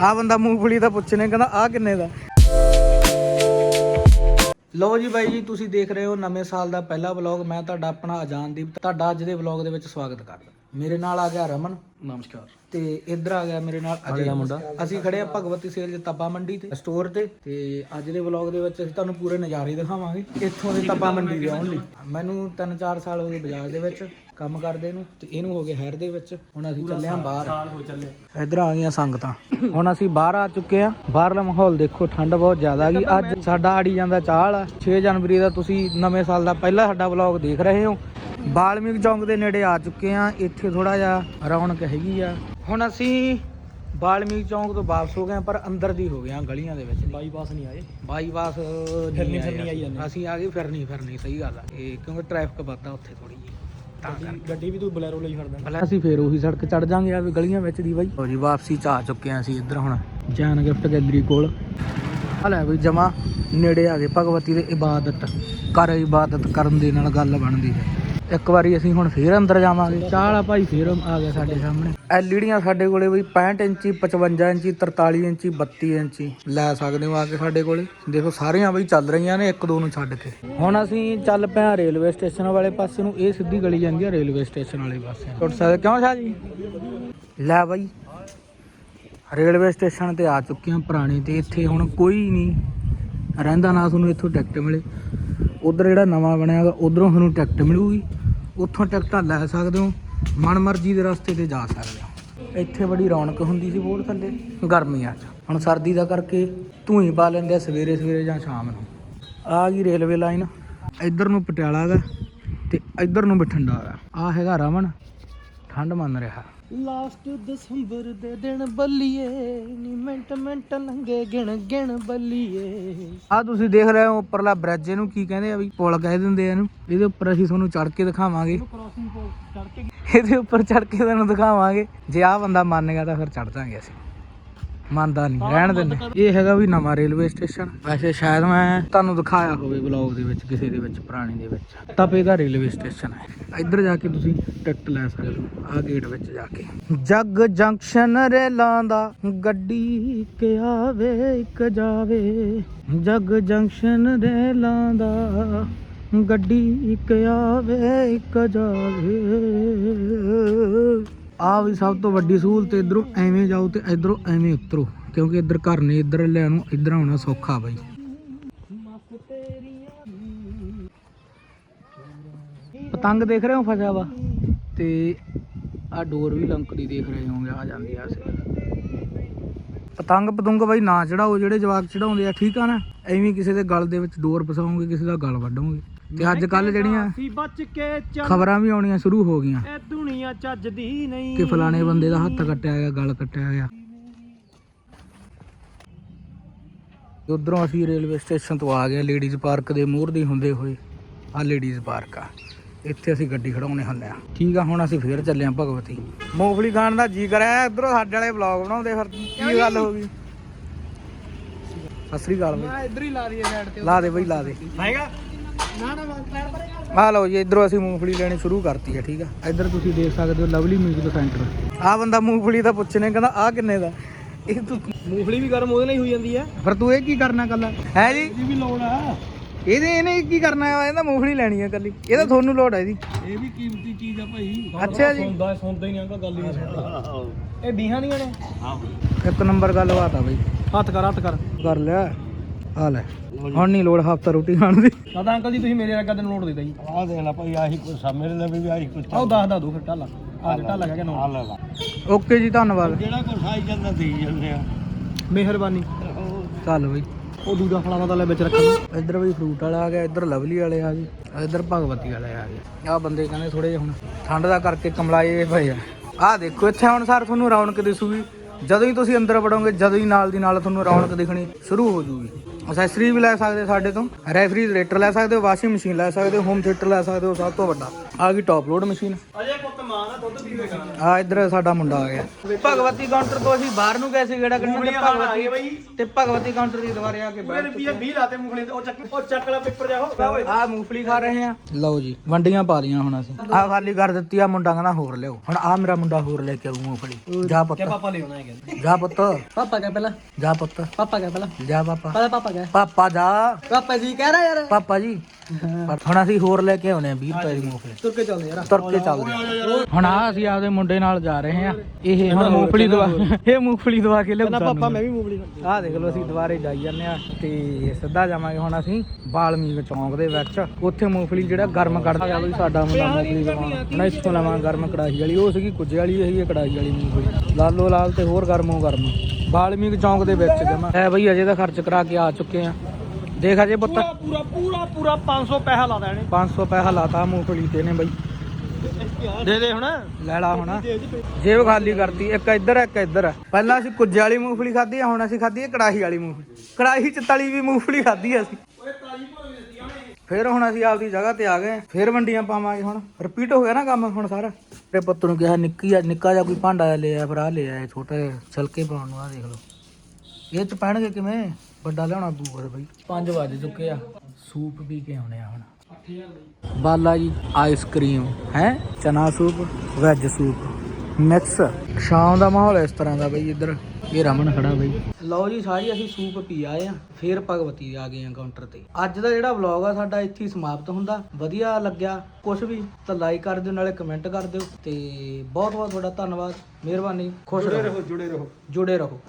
ਆ ਬੰਦਾ ਮੂੰਗਫਲੀ ਦਾ ਪੁੱਛਣੇ ਕਹਿੰਦਾ ਆ ਕਿੰਨੇ ਦਾ? ਲੋ ਜੀ ਬਾਈ ਜੀ, ਤੁਸੀਂ ਦੇਖ ਰਹੇ ਹੋ ਨਵੇਂ ਸਾਲ ਦਾ ਪਹਿਲਾ ਵਲੌਗ ਮੈਂ ਤੁਹਾਡਾ ਆਪਣਾ ਅਜਾਨਦੀਪ, ਤੁਹਾਡਾ ਅੱਜ ਦੇ ਵਲੌਗ ਦੇ ਵਿੱਚ ਸਵਾਗਤ ਕਰਦਾ। ਮੇਰੇ ਨਾਲ ਆ ਗਿਆ ਰਮਨ। ਨਮਸਕਾਰ। ਤੇ ਇੱਧਰ ਆ ਗਿਆ ਮੇਰੇ ਨਾਲ ਅਜੇ। ਦਾ ਮੁੰਡਾ। ਅਸੀਂ ਖੜੇ ਆ ਭਗਵਤੀ ਸੇਲ ਦੇ ਤੱਪਾ ਮੰਡੀ ਤੇ। ਸਟੋਰ ਤੇ। ਤੇ ਅੱਜ ਦੇ ਵਲੌਗ ਦੇ ਵਿੱਚ ਅਸੀਂ ਤੁਹਾਨੂੰ ਪੂਰੇ ਨਜ਼ਾਰੇ ਦਿਖਾਵਾਂਗੇ। ਇੱਥੋਂ ਦੇ ਤੱਪਾ ਮੰਡੀ ਦੇ ਓਨਲੀ ਮੈਨੂੰ 3-4 ਸਾਲ ਹੋ ਗਏ ਬਾਜ਼ਾਰ ਦੇ ਵਿੱਚ ਕੰਮ ਕਰਦੇ ਨੂੰ ਤੇ ਇਹਨੂੰ ਹੋ ਗਏ ਹੈਰ ਦੇ ਵਿੱਚ। ਹੁਣ ਅਸੀਂ ਚੱਲੇ ਆਂ ਬਾਹਰ। ਸਾਲ ਹੋ ਚੱਲੇ। ਇੱਧਰ ਆ ਗਈਆਂ ਸੰਗਤਾਂ। ਹੁਣ ਅਸੀਂ ਬਾਹਰ ਆ ਚੁੱਕੇ ਆ ਬਾਹਰਲਾ ਮਾਹੌਲ ਦੇਖੋ ਠੰਡ ਬਹੁਤ ਜ਼ਿਆਦਾ ਗਈ। ਅੱਜ ਸਾਡਾ ਆੜੀ ਜਾਂਦਾ ਚਾਲ ਆ। 6 ਜਨਵਰੀ ਦਾ ਤੁਸੀਂ ਨਵੇਂ ਸਾਲ ਦਾ ਪਹਿਲਾ ਸਾਡਾ ਵਲੌਗ ਦੇਖ ਰਹੇ ਹੋ। ਬਾਲਮੀਕ ਚੌਂਕ ਦੇ ਨੇੜੇ ਆ ਚੁੱਕੇ ਆ ਇੱਥੇ ਥੋੜਾ ਜਿਹਾ ਰੌਣਕ ਹੈਗੀ ਆ। ਹੁਣ ਅਸੀਂ ਬਾਲਮੀਕ ਚੌਂਕ ਤੋਂ ਵਾਪਸ ਹੋ ਗਏ ਪਰ ਅੰਦਰ ਦੀ ਹੋ ਗਏ ਆ ਗਲੀਆਂ ਦੇ ਵਿੱਚ। ਬਾਈਪਾਸ ਨਹੀਂ ਆਏ। ਬਾਈਪਾਸ ਫਿਰਨੀ ਫਿਰਨੀ ਆਈ ਜਾਂਦੇ। ਅਸੀਂ। ਆ ਗਏ ਫਿਰਨੀ ਫਿਰਨੀ ਸਹੀ ਗੱਲ ਆ। ਇਹ ਕਿਉਂਕਿ ਟ੍ਰੈਫਿਕ ਵੱਧਦਾ ਉੱਥੇ ਥੋੜੀ ਕਰਕੇ। ਗੱਡੀ ਵੀ ਤੂੰ ਬਲੈਰੋ ਲਈ ਪਹਿਲਾਂ ਅਸੀਂ ਫੇਰ ਉਹੀ ਸੜਕ ਚੜ ਜਾਾਂਗੇ ਆ ਗਲੀਆਂ ਵਿੱਚ ਦੀ ਬਾਈ। ਜੀ ਵਾਪਸੀ ਚ ਆ ਚੁੱਕੇ ਆ ਅਸੀਂ ਇੱਧਰ ਹੁਣ। ਜੈਨ ਗਿਫਟ ਗੈਲਰੀ ਕੋਲ। ਆ ਲੈ ਬਈ ਜਮਾ ਨੇੜੇ ਆ ਗਏ ਭਗਵਤੀ ਦੇ ਇਬਾਦਤ। ਕਰ ਇਬਾਦਤ ਕਰਨ ਦੇ ਨਾਲ ਗੱਲ ਬਣਦੀ ਹੈ। ਇੱਕ ਵਾਰੀ ਅਸੀਂ ਹੁਣ ਫੇਰ ਅੰਦਰ ਜਾਵਾਂਗੇ। ਚਾਹ ਵਾਲਾ ਭਾਈ ਫੇਰ ਆ ਗਿਆ ਸਾਡੇ ਸਾਹਮਣੇ। ਐਲਈਡੀਆਂ ਸਾਡੇ ਕੋਲੇ ਬਈ 65 ਇੰਚੀ 55 ਇੰਚੀ 43 ਇੰਚੀ 32 ਇੰਚੀ। ਲੈ ਸਕਦੇ ਹੋ ਆ ਕੇ ਸਾਡੇ ਕੋਲੇ। ਦੇਖੋ ਸਾਰੀਆਂ ਬਈ ਚੱਲ ਰਹੀਆਂ ਨੇ ਇੱਕ ਦੋ ਨੂੰ ਛੱਡ ਕੇ। ਹੁਣ ਅਸੀਂ ਚੱਲ ਪਏ ਆ ਰੇਲਵੇ ਸਟੇਸ਼ਨ ਵਾਲੇ ਪਾਸੇ ਨੂੰ। ਇਹ ਸਿੱਧੀ ਗਲੀ ਜਾਂਦੀ ਆ ਰੇਲਵੇ ਸਟੇਸ਼ਨ ਵਾਲੇ ਪਾਸੇ। ਟੁੱਟ ਸਕਦੇ। ਕਿਉਂ ਸ਼ਾਹ ਜੀ? ਲੈ ਬਾਈ ਰੇਲਵੇ ਸਟੇਸ਼ਨ ਤੇ ਆ ਚੁੱਕੇ ਆ ਪੁਰਾਣੇ ਤੇ। ਇੱਥੇ ਹੁਣ ਕੋਈ ਨਹੀਂ। ਰਹਿੰਦਾ ਨਾ ਤੁਹਾਨੂੰ ਇੱਥੋਂ ਟਿਕਟ ਮਿਲੇ। ਉਧਰ ਜਿਹੜਾ ਨਵਾਂ ਬਣਿਆ ਗਾ ਉਧਰੋਂ ਤੁਹਾਨੂੰ ਟਿਕਟ ਮਿਲੂਗੀ। ਉੱਥੋਂ ਟਿਕਟਾਂ ਲੈ ਸਕਦੇ ਹੋ, ਮਨ ਮਰਜ਼ੀ ਦੇ ਰਸਤੇ ਤੇ ਜਾ ਸਕਦੇ ਹੋ। ਇੱਥੇ ਬੜੀ ਰੌਣਕ ਹੁੰਦੀ ਸੀ ਬੋਰਡ ਥੱਲੇ, ਗਰਮੀਆਂ 'ਚ। ਹੁਣ ਸਰਦੀ ਦਾ ਕਰਕੇ ਧੂਈ ਪਾ ਲੈਂਦੇ ਆ ਸਵੇਰੇ ਸਵੇਰੇ ਜਾਂ ਸ਼ਾਮ ਨੂੰ। ਆ ਗਈ ਰੇਲਵੇ ਲਾਈਨ, ਇੱਧਰ ਨੂੰ ਪਟਿਆਲਾ ਗਾ ਤੇ ਇੱਧਰ ਨੂੰ ਬਠਿੰਡਾ ਗਾ ਆ ਹੈਗਾ ਰਮਨ, ਠੰਡ ਮੰਨ ਰਿਹਾ। ਲਾਸਟ ਦਸੰਬਰ ਦੇ ਦਿਨ ਬੱਲੀਏ ਨੀ ਮਿੰਟ ਮਿੰਟ ਲੰਗੇ ਗਿਣ ਗਿਣ ਬੱਲੀਏ। ਆ ਤੁਸੀਂ ਦੇਖ ਰਹੇ ਹੋ ਉੱਪਰਲਾ ਬ੍ਰਿਜ ਇਹਨੂੰ ਕੀ ਕਹਿੰਦੇ ਆ ਵੀ ਪੁਲ ਕਹਿ ਦਿੰਦੇ ਆ ਇਹਨੂੰ। ਇਹਦੇ ਉੱਪਰ ਅਸੀਂ ਤੁਹਾਨੂੰ ਚੜ ਕੇ ਦਿਖਾਵਾਂਗੇ। ਇਹਦੇ ਉੱਪਰ ਚੜ ਕੇ ਤੁਹਾਨੂੰ ਦਿਖਾਵਾਂਗੇ। ਜੇ ਆ ਬੰਦਾ ਮੰਨ ਗਿਆ ਤਾਂ ਫਿਰ ਚੜ ਜਾਾਂਗੇ ਅਸੀਂ। ਮੰਨਦਾ ਨਹੀਂ ਰਹਿਣ ਦਿੰਦੇ ਇਹ ਹੈਗਾ ਵੀ ਨਵਾਂ ਰੇਲਵੇ ਸਟੇਸ਼ਨ। ਵੈਸੇ ਸ਼ਾਇਦ ਮੈਂ ਤੁਹਾਨੂੰ ਦਿਖਾਇਆ ਹੋਵੇ ਵਲੌਗ ਦੇ ਵਿੱਚ, ਕਿਸੇ ਦੇ ਵਿੱਚ, ਪੁਰਾਣੇ ਦੇ ਵਿੱਚ। ਤਪੇ ਦਾ ਰੇਲਵੇ ਸਟੇਸ਼ਨ ਹੈ। ਇੱਧਰ ਜਾ ਕੇ ਤੁਸੀਂ ਟਿਕਟ ਲੈ ਸਕਦੇ ਹੋ, ਆ ਗੇਟ ਵਿੱਚ ਜਾ ਕੇ। ਜੱਗ ਜੰਕਸ਼ਨ ਰੇਲਾਂ ਦਾ ਗੱਡੀ ਇੱਕ ਆਵੇ, ਇੱਕ ਜਾਵੇ। ਜੱਗ ਜੰਕਸ਼ਨ ਰੇਲਾਂ ਦਾ ਗੱਡੀ ਇੱਕ ਆਵੇ, ਇੱਕ ਜਾਵੇ। ਆ ਵੀ ਸਭ ਤੋਂ ਵੱਡੀ ਸਹੂਲਤ ਇਧਰੋਂ ਐਵੇਂ ਜਾਓ ਤੇ ਇਧਰੋਂ ਐਵੇਂ ਉਤਰੋ, ਕਿਉਂਕਿ ਇੱਧਰ ਘਰ ਨੇ, ਇੱਧਰ ਲਿਆ ਨੂੰ ਇੱਧਰ ਆਉਣਾ ਸੌਖਾ ਬਾਈ। ਪਤੰਗ ਦੇਖ ਰਹੇ ਹੋ ਫਸਿਆ ਵਾ? ਤੇ ਆ ਡੋਰ ਵੀ ਲੰਕੜੀ ਦੇਖ ਰਹੇ ਹੋਗੇ ਆ ਜਾਂਦੀ ਆ। ਸੇ ਪਤੰਗ ਪਤੰਗ ਬਾਈ ਨਾ ਚੜਾਓ, ਜਿਹੜੇ ਜਵਾਕ ਚੜਾਉਂਦੇ ਆ, ਠੀਕ ਆ ਨਾ? ਐਵੇਂ ਕਿਸੇ ਦੇ ਗਲ ਦੇ ਵਿੱਚ ਡੋਰ ਫਸਾਓਗੇ ਕਿਸੇ ਦਾ ਗਲ ਵੱਢੋਗੇ। ਤੇ ਅੱਜ ਕੱਲ ਜਿਹੜੀਆਂ ਸੀ ਬਚ ਕੇ ਚੱਲ। ਖਬਰਾਂ ਵੀ ਆਉਣੀਆਂ ਸ਼ੁਰੂ ਹੋ ਗਈਆਂ। ਇਹ ਦੁਨੀਆ ਚੱਜਦੀ ਨਹੀਂ। ਕਿ ਫਲਾਣੇ ਬੰਦੇ ਦਾ ਹੱਥ ਕੱਟਿਆ ਗਿਆ ਗਲ ਕੱਟਿਆ ਗਿਆ ਉਧਰੋਂ ਅਸੀਂ ਰੇਲਵੇ ਸਟੇਸ਼ਨ ਤੋਂ ਆ ਗਏ ਲੇਡੀਜ਼ ਪਾਰਕ ਦੇ ਮੂਹਰ ਦੀ ਹੁੰਦੇ ਹੋਏ। ਆ ਲੇਡੀਜ਼ ਪਾਰਕ ਆ। ਇੱਥੇ ਅਸੀਂ ਗੱਡੀ ਖੜਾਉਣੇ ਹੱਲਿਆ ਠੀਕ ਆ ਹੁਣ ਅਸੀਂ ਫੇਰ ਚੱਲੇ ਆ ਭਗਵਤੀ। ਮੂੰਗਫਲੀ ਖਾਣ ਦਾ ਜੀ ਕਰਿਆ ਇਧਰੋਂ ਸਾਡੇ ਵਾਲੇ ਵਲੌਗ ਬਣਾਉਂਦੇ ਫਿਰ। ਕੀ ਗੱਲ ਹੋ ਗਈ? ਸਤਿ ਸ੍ਰੀ ਅਕਾਲ ਬਈ ਮੈਂ ਇੱਧਰ ਹੀ ਲਾ ਰਹੀ ਹੈ ਸਾਈਡ ਤੇ ਲਾ ਦੇ ਬਈ ਲਾ ਦੇ। ਆਏਗਾ ਨਾ ਨਾ ਸਾਈਡ ਪਰ ਆ ਲਓ ਜੀ ਇਧਰੋਂ ਅਸੀਂ ਮੂੰਗਫਲੀ ਲੈਣੀ ਸ਼ੁਰੂ ਕਰਤੀ ਹੈ ਠੀਕ ਆ? ਇਧਰ ਤੁਸੀਂ ਦੇਖ ਸਕਦੇ ਹੋ ਲਵਲੀ ਮਿਊਜ਼ਿਕ ਸੈਂਟਰ। ਆ ਬੰਦਾ ਮੂੰਗਫਲੀ ਦਾ ਪੁੱਛਣੇ ਕਹਿੰਦਾ ਆ ਕਿੰਨੇ ਦਾ? ਇਹ ਤੂੰ ਮੂੰਗਫਲੀ ਵੀ ਗਰਮ ਉਹਦੇ ਨਾਲ ਹੀ ਹੋਈ ਜਾਂਦੀ ਹੈ ਫਿਰ ਤੂੰ ਇਹ ਕੀ ਕਰਨਾ ਕੱਲਾ ਹੈ ਜੀ। ਇਹਦੀ ਵੀ ਲੋੜ ਆ। ਇਹਦੇ ਇਹਨੇ ਕੀ ਕਰਨਾ ਹੈ ਇਹਦਾ ਮੂੰਗਫਲੀ ਲੈਣੀ ਹੈ ਕੱਲੀ ਇਹ ਤਾਂ ਤੁਹਾਨੂੰ ਲੋੜ ਹੈ ਇਹਦੀ। ਇਹ ਵੀ ਕੀਮਤੀ ਚੀਜ਼ ਆ ਭਾਈ। ਅੱਛਾ ਜੀ। ਸੁਣਦਾ ਸੁਣਦਾ ਹੀ ਨਹੀਂ ਆਂਦਾ ਗੱਲ ਹੀ ਨਹੀਂ ਸੁਣਦਾ। ਇਹ ਡੀਹਾਂ ਦੀਆਂ ਨੇ? ਇੱਕ ਨੰਬਰ ਗੱਲਬਾਤ ਆ ਬਈ। ਹੱਥ ਕਰ ਹੱਥ ਕਰ। ਕਰ ਲਿਆ। ਆ ਲੈ। ਹੁਣ ਨਹੀਂ ਲੋੜ ਹਫਤਾ ਰੋਟੀ ਖਾਣ ਦੀ। ਦਾਦਾ ਅੰਕਲ ਜੀ ਤੁਸੀਂ ਮੇਰੇ ਵਰਗਾ ਦਿਨ ਨੋਟ ਦਿੱਤਾ ਜੀ। ਆ ਦੇਖ ਲੈ ਭਾਈ ਆਹੀ ਕੁਛ ਆ। ਮੇਰੇ ਲਈ ਵੀ ਆਹੀ ਕੁਛ ਆਓ ਦੱਸ ਦਾ ਦੋ ਫਿਰ ਢਾਲਾ। ਆ ਢਾਲਾ ਕਹਿ ਕੇ ਆ ਨੋਟ ਲੈ ਲਾ। ਓਕੇ ਜੀ ਧੰਨਵਾਦ। ਜਿਹੜਾ ਕੁਛ ਆਈ ਜਾਂਦਾ ਦੇਈ ਜਾਂਦੇ ਆ। ਮਿਹਰਬਾਨੀ। ਚੱਲ ਬਈ। ਉਹ ਦੂਜਾ ਫਲਾਵਾ ਤਾਂ ਲੈ ਵਿੱਚ ਰੱਖਣਾ ਇੱਧਰ ਬਈ ਫਰੂਟ ਵਾਲਾ ਆ ਗਿਆ ਇੱਧਰ ਲਵਲੀ ਵਾਲੇ ਆ ਗਏ ਇੱਧਰ ਭਗਵਤੀ ਵਾਲੇ ਆ ਗਏ। ਆ ਬੰਦੇ ਕਹਿੰਦੇ ਥੋੜੇ ਜਿਹਾ ਹੁਣ। ਠੰਡ ਦਾ ਕਰਕੇ ਕਮਲਾਏ ਪਏ ਆ ਆ ਦੇਖੋ ਇੱਥੇ ਹੁਣ ਸਰ ਤੁਹਾਨੂੰ ਰੌਣਕ ਦਿਸੂਗੀ। ਜਦੋਂ ਹੀ ਤੁਸੀਂ ਅੰਦਰ ਵੜੋਗੇ, ਜਦੋਂ ਹੀ ਨਾਲ ਦੀ ਨਾਲ ਤੁਹਾਨੂੰ ਰੌਣਕ ਦਿਖਣੀ ਸ਼ੁਰੂ ਹੋ ਜੂਗੀ। ਅਸੈਸਰੀ ਵੀ ਲੈ ਸਕਦੇ ਸਾਡੇ ਤੋਂ ਰੈਫਰੀਜਰੇਟਰ ਲੈ ਸਕਦੇ ਹੋ ਵਾਸ਼ਿੰਗ ਮਸ਼ੀਨ ਲੈ ਸਕਦੇ ਹੋ ਹੋਮ ਥੀਏਟਰ ਲੈ ਸਕਦੇ ਹੋ ਸਭ ਤੋਂ ਵੱਡਾ। ਆ ਗਈ ਟੌਪ ਲੋਡ ਮਸ਼ੀਨ ਅਜੇ ਪੁੱਤ ਜਵਾਨ ਆ ਦੁੱਧ ਪੀਵੇਗਾ ਆ ਇੱਧਰ ਸਾਡਾ ਮੁੰਡਾ ਆ ਗਿਆ। ਭਗਵਤੀ ਕਾਊਂਟਰ ਤੋਂ ਅਸੀਂ ਬਾਹਰ ਨੂੰ ਗਏ ਸੀ ਜਿਹੜਾ ਕੱਢਣ ਤੇ ਭਗਵਤੀ ਤੇ ਭਗਵਤੀ ਕਾਊਂਟਰ ਦੀ ਦੁਬਾਰੇ ਆ ਕੇ ਬੈਠ ਰੁਪਏ 20 ਲਾਤੇ ਮੂੰਗਫਲੀ ਦੇ ਉਹ ਚੱਕ ਉਹ ਚੱਕ ਵਾਲਾ ਪੇਪਰ ਜਾ ਹੋ ਓਏ। ਆ ਮੂੰਗਫਲੀ ਖਾ ਰਹੇ ਆ। ਲਓ ਜੀ ਵੰਡੀਆਂ ਪਾ ਲੀਆਂ ਹੁਣ ਅਸੀਂ। ਆ ਖਾਲੀ ਕਰ ਦਿੱਤੀ ਆ ਮੁੰਡਾ ਕਹਿੰਦਾ ਹੋਰ ਲਿਓ ਹੁਣ ਆ ਮੇਰਾ ਮੁੰਡਾ ਹੋਰ ਲੈ ਕੇ ਆਊ ਮੂੰਗਫਲੀ। ਜਾ ਪੁੱਤ। ਪਾਪਾ ਲੈ ਆਉਣਾ ਹੈ ਜਾ ਪੁੱਤ। ਪਾਪਾ ਕਹ ਪਹਿਲਾਂ? ਜਾ ਪੁੱਤ। ਪਾਪਾ ਕਹ ਪਹਿਲਾਂ? ਜਾ ਪਾਪਾ। ਪਹਿਲਾਂ ਪਾਪਾ ਕਹ ਪਾਪਾ ਜਾ ਪਾਪਾ ਜੀ ਕਹਿ ਰਿਹਾ ਯਾਰ। ਪਾਪਾ ਜੀ। ਪਰ ਹੁਣ ਅਸੀਂ ਹੋਰ ਲੈ ਕੇ ਆਉਣੇ ਆ 20 ਰੁਪਏ ਦੀ ਮੂੰਗਫਲੀ। ਤੁਰ ਕੇ ਚੱਲਦੇ ਯਾਰ। ਤੁਰ ਕੇ ਚੱਲਦੇ ਆ। ਹੁਣ ਆ ਅਸੀਂ ਆਪਦੇ ਮੁੰਡੇ ਨਾਲ ਜਾ ਰਹੇ ਆ ਇਹ ਹੁਣ ਮੂੰਗਫਲੀ ਦਵਾ ਇਹ ਮੂੰਗਫਲੀ ਦਵਾ ਕੇ ਲਿਆਉਂਦਾ ਪਾਪਾ ਮੈਂ ਵੀ ਮੂੰਗਫਲੀ ਆਹ ਦੇਖ ਲਓ ਅਸੀਂ ਦੁਬਾਰੇ ਜਾਈ ਜਾਂਦੇ ਆ ਤੇ ਸਿੱਧਾ ਜਾਵਾਂਗੇ ਹੁਣ ਅਸੀਂ ਬਾਲਮੀਕ ਚੌਂਕ ਦੇ ਵਿੱਚ। ਉੱਥੇ ਮੂੰਗਫਲੀ ਜਿਹੜਾ ਗਰਮ ਕੱਢਦਾ ਆ ਸਾਡਾ ਮੁੰਡਾ ਮੂੰਗਫਲੀ ਦਵਾਉਣਾ ਹੁਣ ਇੱਥੋਂ ਲਵਾਂ ਗਰਮ ਕੜਾਹੀ ਵਾਲੀ ਉਹ ਸੀਗੀ ਕੁੱਜੇ ਵਾਲੀ ਇਹੀ ਹੈ ਕੜਾਹੀ ਵਾਲੀ ਮੂੰਗਫਲੀ। ਲਾਲੋ ਲਾਲ ਤੇ ਹੋਰ ਗਰਮੋ ਗਰਮ। ਬਾਲਮੀਕ ਚੌਂਕ ਦੇ ਵਿੱਚ ਜਮਾ। ਐ ਬਈ ਅਜੇ ਤਾਂ ਖਰਚ ਕਰਾ ਕੇ ਆ ਚੁੱਕੇ ਆ। ਦੇਖ ਅਜੇ ਪੁੱਤ। ਪੂਰਾ ਪੂਰਾ ਪੂਰਾ 500 ਪੈਸਾ ਲਾ ਦੇਣੇ 500 ਪੈਸਾ ਲਾਤਾ ਮੂੰਗਫਲੀ ਤੇ ਨੇ ਬਈ। ਦੇ ਦੇ ਹੁਣ। ਲੈ ਲਾ ਹੁਣ। ਜੇਬ ਖਾਲੀ ਕਰਤੀ ਇੱਕ ਇੱਧਰ ਇੱਕ ਇੱਧਰ ਆ। ਪਹਿਲਾਂ ਅਸੀਂ ਕੁੱਜੇ ਵਾਲੀ ਮੂੰਗਫਲੀ ਖਾਧੀ ਆ ਹੁਣ ਅਸੀਂ ਖਾਧੀ ਹੈ ਕੜਾਹੀ ਵਾਲੀ ਮੂੰਗਫਲੀ। ਕੜਾਹੀ ਚ ਤਲੀ ਵੀ ਮੂੰਗਫਲੀ ਖਾਧੀ ਆ ਅਸੀਂ। ਫਿਰ ਹੁਣ ਅਸੀਂ ਆਪਦੀ ਜਗ੍ਹਾ ਤੇ ਆ ਗਏ ਫਿਰ ਵੰਡੀਆਂ ਪਾਵਾਂਗੇ ਹੁਣ। ਰਿਪੀਟ ਹੋ ਗਿਆ ਨਾ ਕੰਮ ਹੁਣ ਸਾਰਾ। ਤੇ ਪੁੱਤ ਨੂੰ ਕਿਹਾ, ਨਿੱਕੀ ਜਿਹਾ ਨਿੱਕਾ ਜਿਹਾ ਕੋਈ ਭਾਂਡਾ ਲਿਆ ਫਿਰ ਆ ਲੈ ਛੋਟਾ ਜਿਹਾ ਛਲਕੇ ਪਾਉਣ ਨੂੰ ਆ ਦੇਖ ਲਓ। ਇਹ ਚ ਪੈਣਗੇ ਕਿਵੇਂ? ਵੱਡਾ ਲਿਆਉਣਾ ਪਊਗਾ ਬਈ। 5 ਵਜ ਚੁੱਕੇ ਆ। ਸੂਪ ਪੀ ਕੇ ਆਉਣੇ ਆ ਹੁਣ। ਬਾਲਾ ਜੀ ਆਈਸਕ੍ਰੀਮ ਹੈ? ਚਨਾ ਸੂਪ ਵੈਜ ਸੂਪ ਮਿਕਸ ਸ਼ਾਮ ਦਾ ਮਾਹੌਲ ਇਸ ਤਰ੍ਹਾਂ ਦਾ ਬਈ ਇੱਧਰ। ਇਹ ਰਮਨ ਖੜਾ ਬਈ। ਲਓ ਜੀ ਸਾਰੀ ਅਸੀਂ ਸੂਪ ਪੀ ਆਏ ਆ ਫੇਰ ਭਗਵਤੀ ਆ ਗਏ ਆ ਕਾਊਂਟਰ ਤੇ। ਅੱਜ ਦਾ ਜਿਹੜਾ ਵਲੌਗ ਆ ਸਾਡਾ ਇੱਥੇ ਹੀ ਸਮਾਪਤ ਹੁੰਦਾ। ਵਧੀਆ ਲੱਗਿਆ ਕੁਝ ਵੀ ਤਾਂ ਲਾਈਕ ਕਰ ਦਿਓ ਨਾਲੇ ਕਮੈਂਟ ਕਰ ਦਿਓ। ਤੇ ਬਹੁਤ ਬਹੁਤ ਤੁਹਾਡਾ ਧੰਨਵਾਦ ਮਿਹਰਬਾਨੀ ਖੁਸ਼ ਰਹੋ ਜੁੜੇ ਰਹੋ। ਜੁੜੇ ਰਹੋ।